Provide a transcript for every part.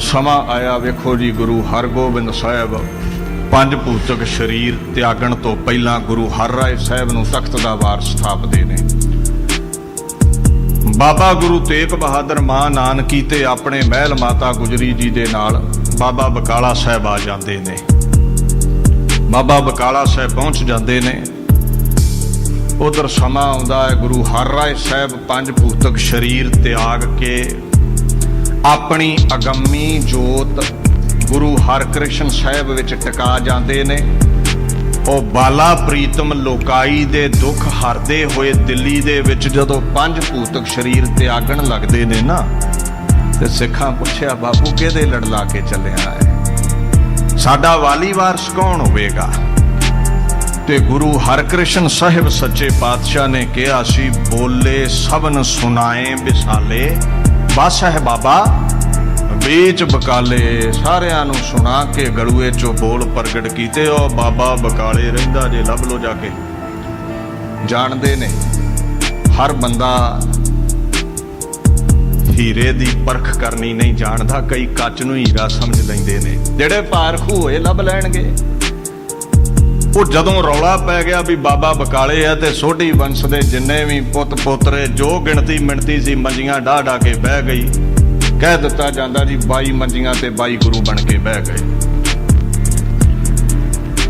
ਸਮਾਂ ਆਇਆ ਵੇਖੋ ਜੀ ਗੁਰੂ ਹਰਗੋਬਿੰਦ ਸਾਹਿਬ ਪੰਜ ਭੂਤਕ ਸਰੀਰ ਤਿਆਗਣ ਤੋਂ ਪਹਿਲਾਂ ਗੁਰੂ ਹਰ ਰਾਏ ਸਾਹਿਬ ਨੂੰ ਤਖਤ ਦਾ ਵਾਰਸ ਸਥਾਪਦੇ ਨੇ। ਬਾਬਾ ਗੁਰੂ ਤੇਗ ਬਹਾਦਰ ਮਾਂ ਨਾਨਕੀ ਤੇ ਆਪਣੇ ਮਹਿਲ ਮਾਤਾ ਗੁਜਰੀ ਜੀ ਦੇ ਨਾਲ ਬਾਬਾ ਬਕਾਲਾ ਸਾਹਿਬ ਆ ਜਾਂਦੇ ਨੇ। ਬਾਬਾ ਬਕਾਲਾ ਸਾਹਿਬ ਪਹੁੰਚ ਜਾਂਦੇ ਨੇ। ਉਧਰ ਸਮਾਂ ਆਉਂਦਾ ਹੈ ਗੁਰੂ ਹਰ ਰਾਏ ਸਾਹਿਬ ਪੰਜ ਭੂਤਕ ਸਰੀਰ ਤਿਆਗ ਕੇ ਆਪਣੀ ਅਗੰਮੀ ਜੋਤ ਗੁਰੂ ਹਰਕ੍ਰਿਸ਼ਨ ਸਾਹਿਬ ਵਿੱਚ ਟਿਕਾ ਜਾਂਦੇ ਨੇ। ਉਹ ਬਾਲਾ ਪ੍ਰੀਤਮ ਲੋਕਾਈ ਦੇ ਦੁੱਖ ਹਰਦੇ ਹੋਏ ਦਿੱਲੀ ਦੇ ਵਿੱਚ ਜਦੋਂ ਪੰਜ ਭੂਤਕ ਸਰੀਰ ਤਿਆਗਣ ਲੱਗਦੇ ਨੇ ਨਾ, ਤੇ ਸਿੱਖਾਂ ਪੁੱਛਿਆ, ਬਾਪੂ, ਕਿਹਦੇ ਲੜਲਾ ਕੇ ਚੱਲਿਆ ਹੈ? ਸਾਡਾ ਵਾਲੀ ਵਾਰਸ ਕੌਣ ਹੋਵੇਗਾ? ਤੇ ਗੁਰੂ ਹਰਕ੍ਰਿਸ਼ਨ ਸਾਹਿਬ ਸੱਚੇ ਪਾਤਸ਼ਾਹ ਨੇ ਕਿਹਾ ਸੀ, ਬੋਲੇ ਸਭਨ ਸੁਨਾਏ ਬਿਸਾਲੇ। ਬਸ ਹੈ ਬਾਬਾ। ਵੇਚ ਬਕਾਲੇ ਸਾਰਿਆਂ ਨੂੰ ਸੁਣਾ ਕੇ ਗੜੂਏ ਚੋਂ ਬੋਲ ਪ੍ਰਗਟ ਕੀਤੇ। ਉਹ ਬਾਬਾ ਬਕਾਲੇ ਰਹਿੰਦਾ ਜੇ ਲੱਭ ਲੋ ਜਾ ਕੇ। ਜਾਣਦੇ ਨੇ, ਹਰ ਬੰਦਾ ਹੀਰੇ ਦੀ ਪਰਖ ਕਰਨੀ ਨਹੀਂ ਜਾਣਦਾ, ਕਈ ਕੱਚ ਨੂੰ ਹੀਰਾ ਸਮਝ ਲੈਂਦੇ ਨੇ। ਜਿਹੜੇ ਪਾਰਖੂ ਹੋਏ ਲੱਭ ਲੈਣਗੇ। ਉਹ ਜਦੋਂ ਰੌਲਾ ਪੈ ਗਿਆ ਵੀ ਬਾਬਾ ਬਕਾਲੇ ਆ ਤੇ ਸੋਢੀ ਵੰਸ਼ ਦੇ ਜਿੰਨੇ ਵੀ ਪੁੱਤ ਪੋਤਰੇ, ਜੋ ਗਿਣਤੀ ਮਿਣਤੀ ਸੀ ਮੰਜੀਆਂ ਢਾ ਢਾ ਕੇ ਬਹਿ ਗਈ, ਕਹਿ ਦਿੱਤਾ ਜਾਂਦਾ ਜੀ 22 ਮੰਜੀਆਂ ਤੇ 22 ਗੁਰੂ ਬਣ ਕੇ ਬਹਿ ਗਏ।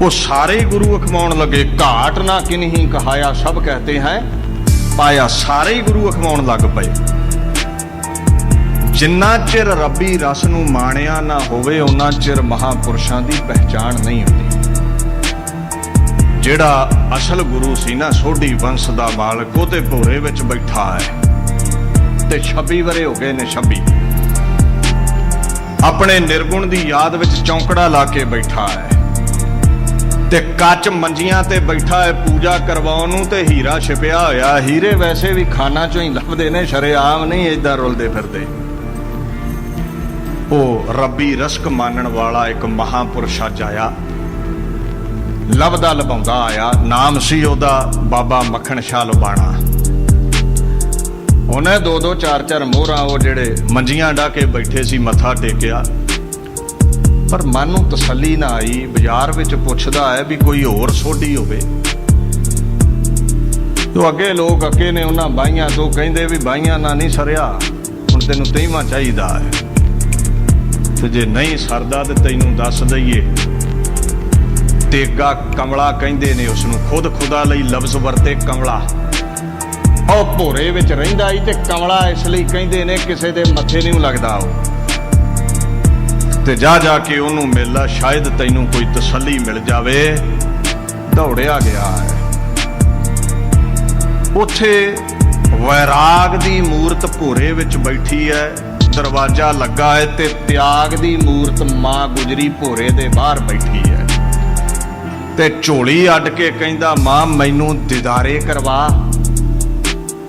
ਉਹ ਸਾਰੇ ਗੁਰੂ ਅਖਮਾਉਣ ਲੱਗੇ, ਘਾਟ ਨਾ ਕਿਨਹੀ ਕਹਾਇਆ ਸਭ ਕਹਤੇ ਹੈ, ਪਾਇਆ ਸਾਰੇ ਹੀ ਗੁਰੂ ਅਖਮਾਉਣ ਲੱਗ ਪਏ। ਜਿੰਨਾ ਚਿਰ ਰੱਬੀ ਰਸ ਨੂੰ ਮਾਣਿਆ ਨਾ ਹੋਵੇ ਉਹਨਾਂ ਚਿਰ ਮਹਾਪੁਰਸ਼ਾਂ ਦੀ ਪਹਿਚਾਣ ਨਹੀਂ ਹੁੰਦੀ। ਜਿਹੜਾ ਅਸਲ ਗੁਰੂ ਸੀ ਨਾ, ਸੋਢੀ ਵੰਸ਼ ਦਾ ਮਾਲਕ ਤੇ ਭੋਰੇ ਵਿੱਚ ਬੈਠਾ ਹੈ। ਤੇ 26 ਵਰੇ ਹੋ ਗਏ ਨੇ 26 ਆਪਣੇ ਨਿਰਗੁਣ ਦੀ ਯਾਦ ਵਿੱਚ ਚੌਂਕੜਾ ਲਾ ਕੇ ਬੈਠਾ ਹੈ। ਤੇ ਕੱਚ ਮੰਜੀਆਂ ਤੇ ਬੈਠਾ ਹੈ ਪੂਜਾ ਕਰਵਾਉਣ ਨੂੰ ਤੇ ਹੀਰਾ ਛਿਪਿਆ ਹੋਇਆ। ਹੀਰੇ ਵੈਸੇ ਵੀ ਖਾਨਾ ਚੋਂ ਹੀ ਲੱਭਦੇ ਨੇ, ਸ਼ਰੇਆਮ ਨਹੀਂ ਏਦਾਂ ਰੁਲਦੇ ਫਿਰਦੇ। ਉਹ ਰੱਬੀ ਰਸਕ ਮਾਨਣ ਵਾਲਾ ਇੱਕ ਮਹਾਪੁਰਸ਼ ਅੱਜ ਆਇਆ ਲੱਭਦਾ ਲਭਾਉਂਦਾ ਆਇਆ, ਨਾਮ ਸੀ ਉਹਦਾ ਬਾਬਾ ਮੱਖਣ ਸ਼ਾਹ ਲੁਬਾਣਾ। ਉਹਨੇ ਦੋ ਦੋ ਚਾਰ ਚਾਰ ਮੋਹਰਾਂ ਉਹ ਜਿਹੜੇ ਮੰਜੀਆਂ ਢਾ ਕੇ ਬੈਠੇ ਸੀ, ਮੱਥਾ ਟੇਕਿਆ। ਪਰ ਮਨ ਨੂੰ ਤਸੱਲੀ ਨਾ ਆਈ, ਬਾਜ਼ਾਰ ਵਿੱਚ ਪੁੱਛਦਾ ਹੈ ਵੀ ਕੋਈ ਹੋਰ ਸੋਢੀ ਹੋਵੇ। ਤੋ ਅੱਗੇ ਲੋਕ ਅੱਗੇ ਨੇ ਉਹਨਾਂ ਬਾਈਆਂ ਤੋਂ ਕਹਿੰਦੇ ਵੀ ਬਾਈਆਂ ਨਾ ਨਹੀਂ ਸਰਿਆ, ਹੁਣ ਤੈਨੂੰ ਤੇਈਵਾਂ ਚਾਹੀਦਾ ਹੈ। ਤੇ ਜੇ ਨਹੀਂ ਸਰਦਾ ਤੇ ਤੈਨੂੰ ਦੱਸ ਦਈਏ। ਤੇਗਾ ਕਮਲਾ ਕਹਿੰਦੇ ਨੇ ਉਸ ਨੂੰ ਖੁਦ ਖੁਦਾ ਲਈ ਲਫ਼ਜ਼ ਵਰਤੇ ਕਮਲਾ। ਉਹ ਭੋਰੇ ਵਿੱਚ ਰਹਿੰਦਾ ਹੀ ਤੇ ਕਮਲਾ ਇਸ ਲਈ ਕਹਿੰਦੇ ਨੇ, ਕਿਸੇ ਦੇ ਮੱਥੇ ਨਹੀਂ ਲੱਗਦਾ ਉਹ। ਤੇ ਜਾ ਜਾ ਕੇ ਉਹਨੂੰ ਮਿਲਦਾ ਸ਼ਾਇਦ ਤੈਨੂੰ ਕੋਈ ਤਸੱਲੀ ਮਿਲ ਜਾਵੇ। ਦੌੜਿਆ ਗਿਆ ਹੈ। ਉੱਥੇ ਵੈਰਾਗ ਦੀ ਮੂਰਤ ਭੋਰੇ ਵਿੱਚ ਬੈਠੀ ਹੈ। ਦਰਵਾਜ਼ਾ ਲੱਗਾ ਹੈ ਤੇ ਤਿਆਗ ਦੀ ਮੂਰਤ ਮਾਂ ਗੁਜਰੀ ਭੋਰੇ ਦੇ ਬਾਹਰ ਬੈਠੀ ਹੈ। ਤੇ ਝੋਲੀ ਅੱਡ ਕੇ ਕਹਿੰਦਾ, ਮਾਂ, ਮੈਨੂੰ ਦਿਦਾਰੇ ਕਰਵਾ।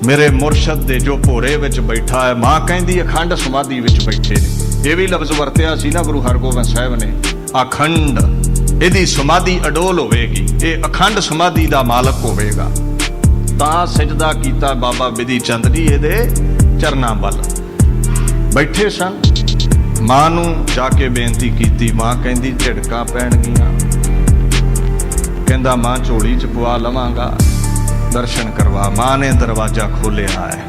ਮੇਰੇ ਮੁਰਸ਼ਦ ਦੇ ਜੋ ਭੋਰੇ ਵਿੱਚ ਬੈਠਾ ਹੈ, ਮਾਂ ਕਹਿੰਦੀ, ਅਖੰਡ ਸਮਾਧੀ ਵਿੱਚ ਬੈਠੇ ਨੇ। ਇਹ ਵੀ ਲਫ਼ਜ਼ ਵਰਤਿਆ ਸੀ ਨਾ ਗੁਰੂ ਹਰਗੋਬਿੰਦ ਸਾਹਿਬ ਨੇ। ਅਖੰਡ, ਇਹਦੀ ਸਮਾਧੀ ਅਡੋਲ ਹੋਵੇਗੀ, ਇਹ ਅਖੰਡ ਸਮਾਧੀ ਦਾ ਮਾਲਕ ਹੋਵੇਗਾ। ਤਾਂ ਸਜਦਾ ਕੀਤਾ ਬਾਬਾ ਬਿਧੀ ਚੰਦ ਜੀ ਇਹਦੇ ਚਰਨਾਂ ਵੱਲ। ਬੈਠੇ ਸਨ। ਮਾਂ ਨੂੰ ਜਾ ਕੇ ਬੇਨਤੀ ਕੀਤੀ, ਮਾਂ ਕਹਿੰਦੀ, ਝਿੜਕਾਂ ਪੈਣਗੀਆਂ। ਕਹਿੰਦਾ, ਮਾਂ, ਝੋਲੀ ਚ ਪਵਾ ਲਵਾਂਗਾ। ਦਰਸ਼ਨ ਕਰਵਾ, ਮਾਂ ਨੇ ਦਰਵਾਜ਼ਾ ਖੋਲਿਆ ਹੈ।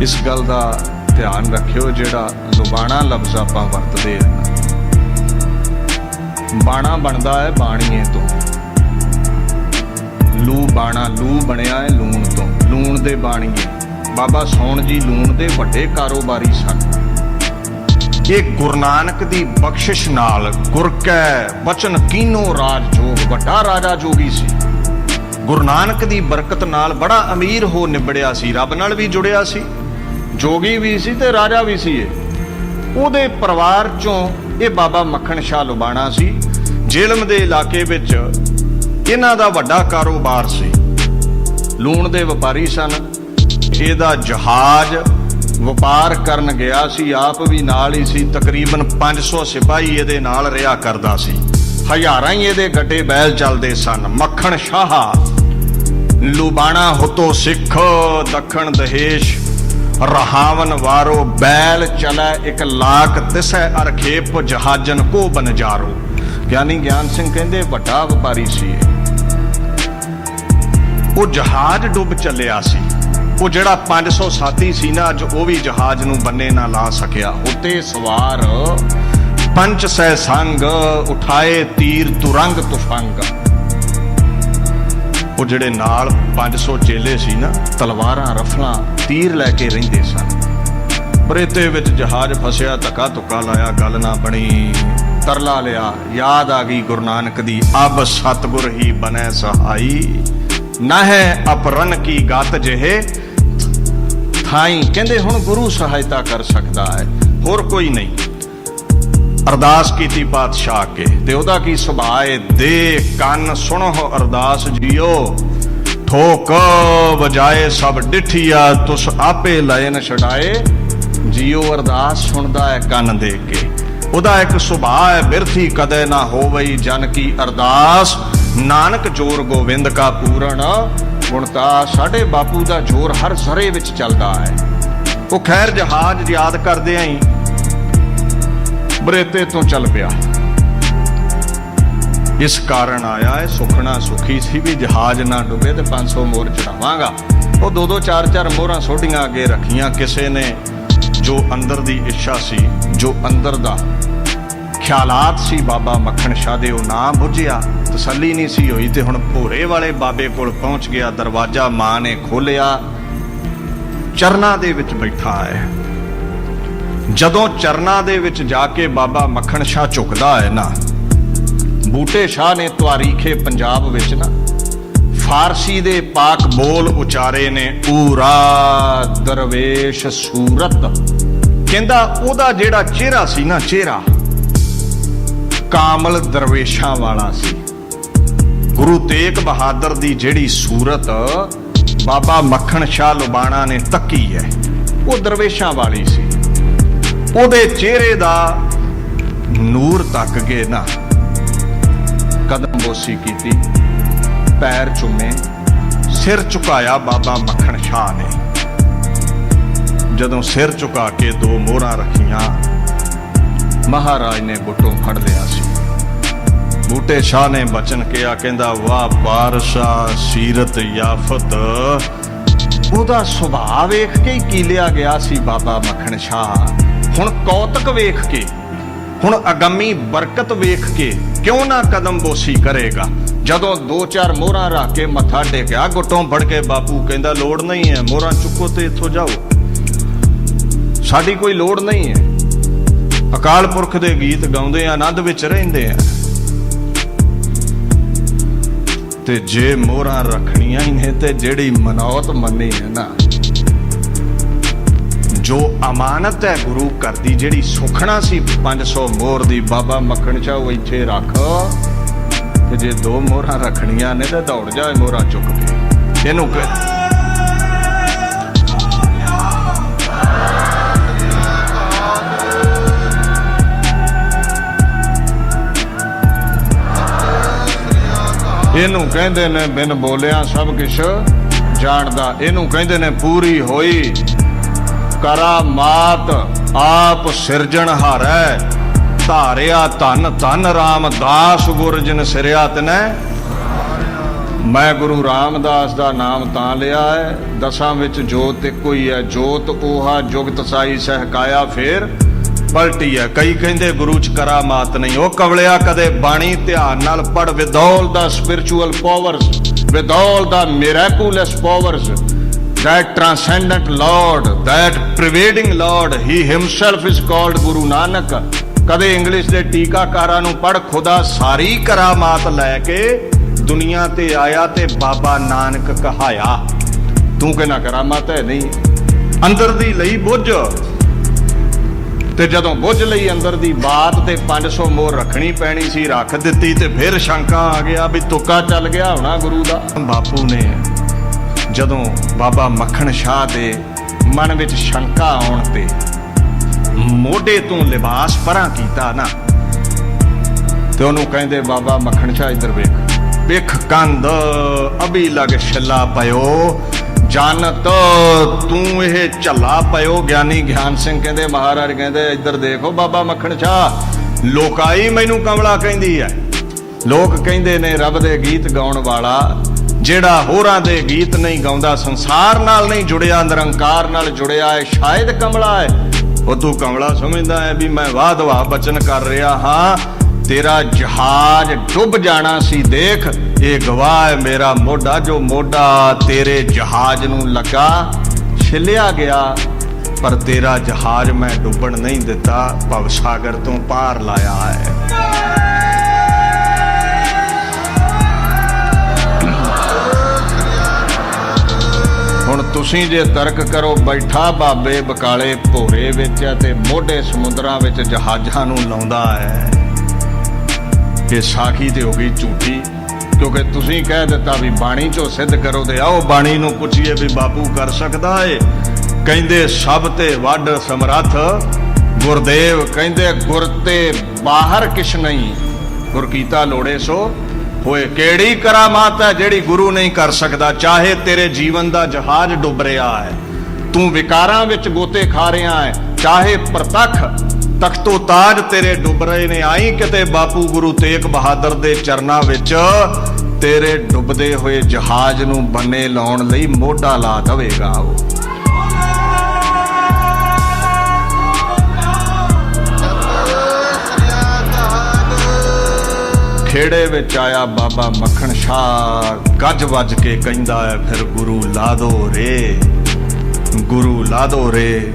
ਇਸ ਗੱਲ ਦਾ ਧਿਆਨ ਰੱਖਿਓ, ਜਿਹੜਾ ਲੁਬਾਣਾ ਲਫ਼ਜ਼ ਆਪਾਂ ਵਰਤਦੇ ਹਾਂ। ਬਾਣਾ ਬਣਦਾ ਹੈ ਬਾਣੀਏ ਤੋਂ। ਲੂ ਬਾਣਾ, ਲੂ ਬਣਿਆ ਹੈ ਲੂਣ ਤੋਂ। ਲੂਣ ਦੇ ਬਾਣੀਏ। ਬਾਬਾ ਸੌਣ ਜੀ, ਲੂਣ ਦੇ ਵੱਡੇ ਕਾਰੋਬਾਰੀ ਸਨ। ਇਹ ਗੁਰੂ ਨਾਨਕ ਦੀ ਬਖਸ਼ਿਸ਼ ਨਾਲ ਗੁਰ ਕੈ ਬਚਨ ਕੀਨੋ ਰਾਜ ਜੋਗ, ਵੱਡਾ ਰਾਜਾ ਜੋਗੀ ਸੀ। ਗੁਰੂ ਨਾਨਕ ਦੀ ਬਰਕਤ ਨਾਲ ਬੜਾ ਅਮੀਰ ਹੋ ਨਿਬੜਿਆ ਸੀ, ਰੱਬ ਨਾਲ ਵੀ ਜੁੜਿਆ ਸੀ। ਜੋਗੀ ਵੀ ਸੀ ਤੇ ਰਾਜਾ ਵੀ ਸੀ ਇਹ। ਉਹਦੇ ਪਰਿਵਾਰ ਚੋਂ ਇਹ ਬਾਬਾ ਮੱਖਣ ਸ਼ਾਹ ਲੁਬਾਣਾ ਸੀ। ਜੇਲਮ ਦੇ ਇਲਾਕੇ ਵਿੱਚ ਇਹਨਾਂ ਦਾ ਵੱਡਾ ਕਾਰੋਬਾਰ ਸੀ। ਲੂਣ ਦੇ ਵਪਾਰੀ ਸਨ। ਇਹਦਾ ਜਹਾਜ਼ ਵਪਾਰ ਕਰਨ ਗਿਆ ਸੀ, ਆਪ ਵੀ ਨਾਲ ਹੀ ਸੀ, ਤਕਰੀਬਨ 500 ਸਿਪਾਹੀ ਇਹਦੇ ਨਾਲ ਰਿਹਾ ਕਰਦਾ ਸੀ। ਹਜ਼ਾਰਾਂ ਹੀ ਇਹਦੇ ਗੱਡੇ ਬੈਲ ਚੱਲਦੇ ਸਨ। ਮੱਖਣ ਸ਼ਾਹ, ਲੁਬਾਣਾ ਹੁਤੋ ਸਿੱਖ, ਦੱਖਣ ਦਹੇਸ਼, ਰਹਾਵਨ ਵਾਰੋ, ਬੈਲ ਚਲੈ ਇੱਕ ਲਾਖ ਤਿਸੈ ਅਰਖੇਪ ਜਹਾਜਨ ਕੋ ਬਨਜਾਰੋ ਗਿਆਨੀ ਗਿਆਨ ਸਿੰਘ ਕਹਿੰਦੇ, ਵੱਡਾ ਵਪਾਰੀ ਸੀ ਇਹ। ਉਹ ਜਹਾਜ਼ ਡੁੱਬ ਚੱਲਿਆ ਸੀ। ਉਹ ਜਿਹੜਾ 500 ਸਾਥੀ ਸੀ ਨਾ, ਅੱਜ ਉਹ ਵੀ ਜਹਾਜ਼ ਨੂੰ ਬੰਨੇ ਨਾ ਲਾ ਸਕਿਆ। ਉਤੇ ਸਵਾਰ ਪੰਜ ਸੈ ਸੰਗ, ਉਠਾਏ ਤੀਰ ਤੁਰੰਗ ਤੁਫੰਗ। ਉਹ ਜਿਹੜੇ ਨਾਲ 500 ਚੇਲੇ ਸੀ ਨਾ, ਤਲਵਾਰਾਂ, ਰਫਲਾਂ, ਤੀਰ ਲੈ ਕੇ ਰਹਿੰਦੇ ਸਨ। ਬਰੇਤੇ ਵਿੱਚ ਜਹਾਜ਼ ਫਸਿਆ, ਧੱਕਾ ਧੁੱਕਾ ਲਾਇਆ, ਗੱਲ ਨਾ ਬਣੀ। ਤਰਲਾ ਲਿਆ, ਯਾਦ ਆ ਗਈ ਗੁਰੂ ਨਾਨਕ ਦੀ, ਅਬ ਸਤਗੁਰ ਹੀ ਬਨੈ ਸਹਾਈ ਨਾ ਹੈ ਅਪਰਨ ਕੀ ਗਤ ਜਿਹੇ ਥਾਈ ਕਹਿੰਦੇ ਹੁਣ ਗੁਰੂ ਸਹਾਇਤਾ ਕਰ ਸਕਦਾ ਹੈ। ਹੋਰ ਕੋਈ ਨਹੀਂ। ਅਰਦਾਸ ਕੀਤੀ ਪਾਤਸ਼ਾਹ ਅੱਗੇ ਤੇ ਉਹਦਾ ਕੀ ਸੁਭਾਅ ਹੈ ਦੇ ਕੰਨ ਸੁਣੋ ਅਰਦਾਸ ਜੀਓ। ਠੋਕ ਵਜਾਏ ਸਭ ਡਿਠੀਆ, ਤੁਸ ਆਪੇ ਲਇਨ ਛਡਾਏ। ਜੀਓ ਅਰਦਾਸ ਸੁਣਦਾ ਹੈ ਕੰਨ ਦੇ ਕੇ। ਉਹਦਾ ਇੱਕ ਸੁਭਾਅ ਹੈ, ਬਿਰਥੀ ਕਦੇ ਨਾ ਹੋਵਈ ਜਨ ਕੀ ਅਰਦਾਸ। ਨਾਨਕ ਜੋਰ ਗੋਬਿੰਦ ਕਾ ਪੂਰਨ। ਹੁਣ ਤਾਂ ਸਾਡੇ ਬਾਪੂ ਦਾ ਜੋਰ ਹਰ ਜ਼ਰੇ ਵਿੱਚ ਚੱਲਦਾ ਹੈ। ਉਹ ਖੈਰ ਜਹਾਜ਼ ਯਾਦ ਕਰਦੇ ਆਂ ਬਰੇਤੇ ਤੋਂ ਚੱਲ ਪਿਆ। ਇਸ ਕਾਰਨ ਆਇਆ ਹੈ ਸੁਖਣਾ ਸੁਖੀ ਸੀ ਵੀ ਜਹਾਜ਼ ਨਾ ਡੁੱਬੇ ਤੇ 500 ਮੋਹਰ ਚੜਾਵਾਂਗਾ। ਉਹ ਦੋ ਦੋ ਚਾਰ ਚਾਰ ਮੋਹਰਾਂ ਸੋਢੀਆਂ ਅੱਗੇ ਰੱਖੀਆਂ ਕਿਸੇ ਨੇ। ਜੋ ਅੰਦਰ ਦੀ ਇੱਛਾ ਸੀ, ਜੋ ਅੰਦਰ ਦਾ ਖਿਆਲਾਤ ਸੀ ਬਾਬਾ ਮੱਖਣ ਸ਼ਾਹ ਦੇ ਉਹ ਨਾ ਬੁੱਝਿਆ। ਤਸੱਲੀ ਨਹੀਂ ਸੀ ਹੋਈ ਤੇ ਹੁਣ ਭੋਰੇ ਵਾਲੇ ਬਾਬੇ ਕੋਲ ਪਹੁੰਚ ਗਿਆ, ਦਰਵਾਜ਼ਾ ਮਾਂ ਨੇ ਖੋਲਿਆ ਚਰਨਾਂ ਦੇ ਵਿੱਚ ਬੈਠਾ ਹੈ। ਜਦੋਂ ਚਰਨਾਂ ਦੇ ਵਿੱਚ ਜਾ ਕੇ ਬਾਬਾ ਮੱਖਣ ਸ਼ਾਹ ਝੁਕਦਾ ਹੈ ਨਾ, ਬੂਟੇ ਸ਼ਾਹ ਨੇ ਤਵਾਰੀਖੇ ਪੰਜਾਬ ਵਿੱਚ ਨਾ, ਫਾਰਸੀ ਦੇ ਪਾਕ ਬੋਲ ਉਚਾਰੇ ਨੇ, ਊਰਾ ਦਰਵੇਸ਼ ਸੂਰਤ। ਕਹਿੰਦਾ ਉਹਦਾ ਜਿਹੜਾ ਚਿਹਰਾ ਸੀ ਨਾ, ਚਿਹਰਾ ਕਾਮਲ ਦਰਵੇਸ਼ਾਂ ਵਾਲਾ ਸੀ। ਗੁਰੂ ਤੇਗ ਬਹਾਦਰ ਦੀ ਜਿਹੜੀ ਸੂਰਤ ਬਾਬਾ ਮੱਖਣ ਸ਼ਾਹ ਲੁਬਾਣਾ ਨੇ ਤੱਕੀ ਹੈ, ਉਹ ਦਰਵੇਸ਼ਾਂ ਵਾਲੀ ਸੀ। ਉਹਦੇ ਚਿਹਰੇ ਦਾ ਨੂਰ ਤੱਕ ਗਏ ਨਾ। ਕਦਮ ਬੋਸੀ ਕੀਤੀ, ਪੈਰ ਚੁੰਮੇ, ਸਿਰ ਝੁਕਾਇਆ ਬਾਬਾ ਮੱਖਣ ਸ਼ਾਹ ਨੇ। ਜਦੋਂ ਸਿਰ ਝੁਕਾ ਕੇ ਦੋ ਮੋਹਰਾਂ ਰੱਖੀਆਂ, ਮਹਾਰਾਜ ਨੇ ਗੁੱਟੋਂ ਫੜ ਲਿਆ ਸੀ। ਬੂਟੇ ਸ਼ਾਹ ਨੇ ਬਚਨ ਕਿਹਾ, ਕਹਿੰਦਾ, ਵਾਹ ਬਾਰਸ਼ਾ, ਸੀਰਤ ਯਾਫਤ। ਉਹਦਾ ਸੁਭਾਅ ਵੇਖ ਕੇ ਹੀ ਕੀਲਿਆ ਗਿਆ ਸੀ ਬਾਬਾ ਮੱਖਣ ਸ਼ਾਹ। ਹੁਣ ਕੌਤਕ ਵੇਖ ਕੇ, ਹੁਣ ਅਗੰਮੀ ਬਰਕਤ ਵੇਖ ਕੇ ਕਿਉਂ ਨਾ ਕਦਮ ਬੋਸੀ ਕਰੇਗਾ? ਜਦੋਂ ਦੋ ਚਾਰ ਮੋਹਰਾਂ ਰੱਖ ਕੇ ਮੱਥਾ ਟੇਕਿਆ, ਗੁੱਟੋਂ ਫੜ ਕੇ ਬਾਪੂ ਕਹਿੰਦਾ, ਲੋੜ ਨਹੀਂ ਹੈ, ਮੋਹਰਾਂ ਚੁੱਕੋ ਤੇ ਇੱਥੋਂ ਜਾਓ। ਸਾਡੀ ਕੋਈ ਲੋੜ ਨਹੀਂ ਹੈ। ਅਕਾਲ ਪੁਰਖ ਦੇ ਗੀਤ ਗਾਉਂਦੇ ਆਨੰਦ ਵਿੱਚ ਰਹਿੰਦੇ ਆ। ਤੇ ਜੇ ਮੋਹਰਾਂ ਰੱਖਣੀਆਂ ਹੀ ਨੇ ਤੇ ਜਿਹੜੀ ਮਨੌਤ ਮੰਨੀ ਹੈ ਨਾ। ਜੋ ਅਮਾਨਤ ਹੈ ਗੁਰੂ ਘਰ ਦੀ, ਜਿਹੜੀ ਸੁਖਣਾ ਸੀ 500 ਮੋਹਰ ਦੀ, ਬਾਬਾ ਮੱਖਣ ਚਾ ਇੱਥੇ ਰੱਖ। ਤੇ ਜੇ ਦੋ ਮੋਹਰਾਂ ਰੱਖਣੀਆਂ ਨੇ ਤੇ ਦੌੜ ਜਾਏ ਮੋਹਰਾਂ ਚੁੱਕ ਕੇ। ਇਹਨੂੰ ਇਹਨੂੰ ਕਹਿੰਦੇ ਨੇ ਬਿਨ ਬੋਲਿਆ ਸਭ ਕੁਝ ਜਾਣਦਾ। ਇਹਨੂੰ ਕਹਿੰਦੇ ਨੇ ਪੂਰੀ ਹੋਈ। ਕਰਾਮਾਤ ਆਪ ਸਿਰਜਣ ਹਾਰੈ। ਧਾਰਿਆ ਧਨ ਧਨ ਰਾਮਦਾਸ ਗੁਰ ਜਿਨ ਸਿਰਿਆ ਤਨੈ ਮੈਂ ਗੁਰੂ ਰਾਮਦਾਸ ਦਾ ਨਾਮ ਤਾਂ ਲਿਆ ਹੈ। ਦਸਾਂ ਵਿੱਚ ਜੋਤ ਇੱਕੋ ਹੀ ਹੈ। ਜੋਤ 오ਹਾ ਜੁਗਤ ਸਾਈ ਸਹਿਕਾਇਆ ਫੇਰ। ਪਲਟੀ ਹੈ। ਕਈ ਕਹਿੰਦੇ ਗੁਰੂ ਚ ਕਰਾਮਾਤ ਨਹੀਂ। ਉਹ ਕਵਲਿਆ ਕਦੇ ਬਾਣੀ ਧਿਆਨ ਨਾਲ ਪੜ with the spiritual powers with the miraculous powers that transcendent lord, that pervading lord, he himself is called guru nanak. ਕਦੇ ਇੰਗਲਿਸ਼ ਦੇ ਟੀਕਾਕਾਰਾਂ ਨੂੰ ਪੜ ਖੁਦਾ ਸਾਰੀ ਕਰਾਮਾਤ ਲੈ ਕੇ ਦੁਨੀਆ ਤੇ ਆਇਆ ਤੇ ਬਾਬਾ ਨਾਨਕ ਕਹਾਇਆ। ਤੂੰ ਕਹਿੰਦਾ ਕਰਾਮਾਤ ਹੈ ਨਹੀਂ। ਅੰਦਰ ਦੀ ਲਈ ਬੁੱਝ। ਤੇ ਜਦੋਂ ਬੁੱਝ ਲਈ ਅੰਦਰ ਦੀ ਬਾਤ ਤੇ 500 ਮੋਹਰ ਰੱਖਣੀ ਪੈਣੀ ਸੀ, ਰੱਖ ਦਿੱਤੀ ਤੇ ਫਿਰ ਸ਼ੰਕਾ ਆ ਗਿਆ ਵੀ ਤੁੱਕਾ ਚੱਲ ਗਿਆ ਹੋਣਾ ਗੁਰੂ ਦਾ। ਬਾਪੂ ਨੇ ਜਦੋਂ ਬਾਬਾ ਮੱਖਣ ਸ਼ਾਹ ਦੇ ਮਨ ਵਿੱਚ ਸ਼ੰਕਾ ਆਉਣ ਤੇ ਮੋਢੇ ਤੋਂ ਲਿਬਾਸ ਪਰਾਂ ਕੀਤਾ ਨਾ, ਤੇ ਉਹਨੂੰ ਕਹਿੰਦੇ, ਬਾਬਾ ਮੱਖਣ ਸ਼ਾਹ, ਇੱਧਰ ਵੇਖ। ਵੇਖ ਕੰਧ, ਅਭੀ ਲਗ ਛੱਲਾ ਪਇਓ ਜਨਤ ਤੂੰ ਇਹ ਝੱਲਾ ਪਇਓ ਗਿਆਨੀ ਗਿਆਨ ਸਿੰਘ ਕਹਿੰਦੇ, ਮਹਾਰਾਜ ਕਹਿੰਦੇ, ਇੱਧਰ ਦੇਖੋ ਬਾਬਾ ਮੱਖਣ ਸ਼ਾਹ, ਲੋਕਾਈ ਮੈਨੂੰ ਕਮਲਾ ਕਹਿੰਦੀ ਹੈ ਲੋਕ ਕਹਿੰਦੇ ਨੇ ਰੱਬ ਦੇ ਗੀਤ ਗਾਉਣ ਵਾਲਾ, ਜਿਹੜਾ ਹੋਰਾਂ ਦੇ ਗੀਤ ਨਹੀਂ ਗਾਉਂਦਾ, ਸੰਸਾਰ ਨਾਲ ਨਹੀਂ ਜੁੜਿਆ, ਨਿਰੰਕਾਰ ਨਾਲ ਜੁੜਿਆ ਹੈ ਸ਼ਾਇਦ ਕਮਲਾ ਹੈ ਉਹ ਤੂੰ ਕਮਲਾ ਸਮਝਦਾ ਹੈ ਵੀ ਮੈਂ ਵਾਹ ਦਵਾ ਬਚਨ ਕਰ ਰਿਹਾ ਹਾਂ, ਤੇਰਾ ਜਹਾਜ਼ ਡੁੱਬ ਜਾਣਾ ਸੀ, ਦੇਖ। ਇਹ ਗਵਾਹ ਹੈ ਮੇਰਾ ਮੋਢਾ, ਜੋ ਮੋਢਾ ਤੇਰੇ ਜਹਾਜ਼ ਨੂੰ ਲੱਗਾ, ਛਿੱਲਿਆ ਗਿਆ, ਪਰ ਤੇਰਾ ਜਹਾਜ਼ ਮੈਂ ਡੁੱਬਣ ਨਹੀਂ ਦਿੱਤਾ, ਭਵ ਸਾਗਰ ਤੋਂ ਪਾਰ ਲਾਇਆ ਹੈ। ਹੁਣ ਤੁਸੀਂ ਜੇ ਤਰਕ ਕਰੋ, ਬੈਠਾ ਬਾਬੇ ਬਕਾਲੇ ਭੋਰੇ ਵਿੱਚ ਹੈ ਤੇ ਮੋਢੇ ਸਮੁੰਦਰਾਂ ਵਿੱਚ ਜਹਾਜ਼ਾਂ ਨੂੰ ਲਾਉਂਦਾ ਹੈ। ਇਹ ਸਾਖੀ ਤੇ ਹੋ ਗਈ ਝੂਠੀ। ਕਿਉਂਕਿ ਤੁਸੀਂ ਕਹਿ ਦਿੱਤਾ ਵੀ ਬਾਣੀ ਚੋਂ ਸਿੱਧ ਕਰੋ ਤੇ ਆਓ, ਬਾਣੀ ਨੂੰ ਪੁੱਛੀਏ ਵੀ ਬਾਪੂ ਕਰ ਸਕਦਾ ਏ? ਕਹਿੰਦੇ, ਸਭ ਤੇ ਵੱਡ ਸਮਰੱਥ ਗੁਰਦੇਵ। ਕਹਿੰਦੇ, ਗੁਰ ਤੇ ਬਾਹਰ ਕਿਛ ਨਹੀਂ। ਗੁਰ ਕੀਤਾ ਲੋੜੇ ਸੋ। ਹੋਏ ਕਿਹੜੀ ਕਰਾਮਾਤ ਹੈ ਜਿਹੜੀ ਗੁਰੂ ਨਹੀਂ ਕਰ ਸਕਦਾ? ਚਾਹੇ ਤੇਰੇ ਜੀਵਨ ਦਾ ਜਹਾਜ਼ ਡੁੱਬ ਰਿਹਾ ਹੈ, ਤੂੰ ਵਿਕਾਰਾਂ ਵਿੱਚ ਗੋਤੇ ਖਾ ਰਿਹਾ ਹੈ, ਚਾਹੇ ਪ੍ਰਤੱਖ ਤਖਤੋ ਤਾਜ ਤੇਰੇ ਡੁੱਬ ਰਹੇ ਨੇ। ਆਈ ਕਿਤੇ ਬਾਪੂ ਗੁਰੂ ਤੇਗ ਬਹਾਦਰ ਦੇ ਚਰਨਾਂ ਵਿੱਚ, ਤੇਰੇ ਡੁੱਬਦੇ ਹੋਏ ਜਹਾਜ਼ ਨੂੰ ਬੰਨੇ ਲਾਉਣ ਲਈ ਮੋਢਾ ਲਾ ਦੇਵੇਗਾ ਉਹ। ਖੇੜੇ ਵਿੱਚ ਆਇਆ ਬਾਬਾ ਮੱਖਣ ਸ਼ਾਹ, ਗੱਜ ਵੱਜ ਕੇ ਕਹਿੰਦਾ ਹੈ, ਫਿਰ ਗੁਰੂ ਲਾ ਦੋ ਰੇ, ਗੁਰੂ ਲਾ ਦੋ ਰੇ।